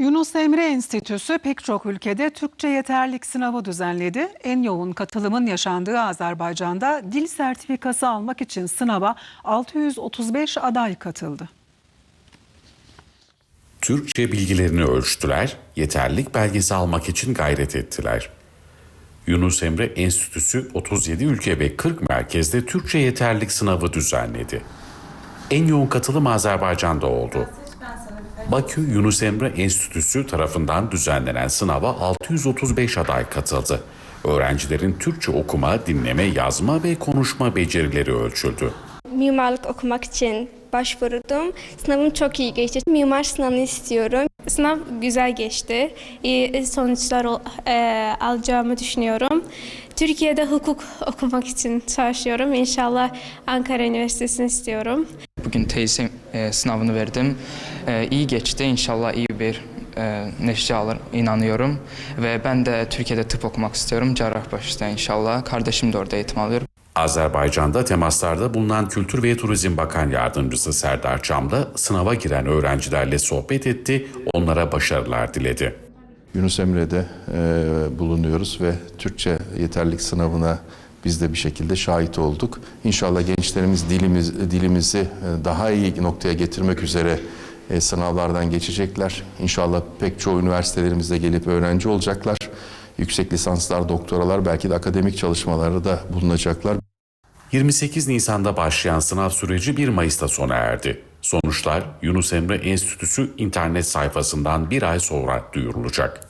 Yunus Emre Enstitüsü pek çok ülkede Türkçe yeterlik sınavı düzenledi. En yoğun katılımın yaşandığı Azerbaycan'da dil sertifikası almak için sınava 635 aday katıldı. Türkçe bilgilerini ölçtüler, yeterlik belgesi almak için gayret ettiler. Yunus Emre Enstitüsü 37 ülke ve 40 merkezde Türkçe yeterlik sınavı düzenledi. En yoğun katılım Azerbaycan'da oldu. Bakü Yunus Emre Enstitüsü tarafından düzenlenen sınava 635 aday katıldı. Öğrencilerin Türkçe okuma, dinleme, yazma ve konuşma becerileri ölçüldü. Mimarlık okumak için başvurdum. Sınavım çok iyi geçti. Mimar sınavını istiyorum. Sınav güzel geçti. İyi sonuçlar e, alacağımı düşünüyorum. Türkiye'de hukuk okumak için çalışıyorum. İnşallah Ankara Üniversitesi'ni istiyorum. Bugün teyze e, sınavını verdim. E, iyi geçti. İnşallah iyi bir e, netice alır inanıyorum. Ve ben de Türkiye'de tıp okumak istiyorum. Cerrahpaşa'da inşallah. Kardeşim de orada eğitim alıyor. Azerbaycan'da temaslarda bulunan Kültür ve Turizm Bakan Yardımcısı Serdar Çamlı sınava giren öğrencilerle sohbet etti, onlara başarılar diledi. Yunus Emre'de e, bulunuyoruz ve Türkçe yeterlik sınavına biz de bir şekilde şahit olduk. İnşallah gençlerimiz dilimiz, dilimizi e, daha iyi noktaya getirmek üzere e, sınavlardan geçecekler. İnşallah pek çoğu üniversitelerimizde gelip öğrenci olacaklar. Yüksek lisanslar, doktoralar, belki de akademik çalışmaları da bulunacaklar. 28 Nisan'da başlayan sınav süreci 1 Mayıs'ta sona erdi. Sonuçlar Yunus Emre Enstitüsü internet sayfasından bir ay sonra duyurulacak.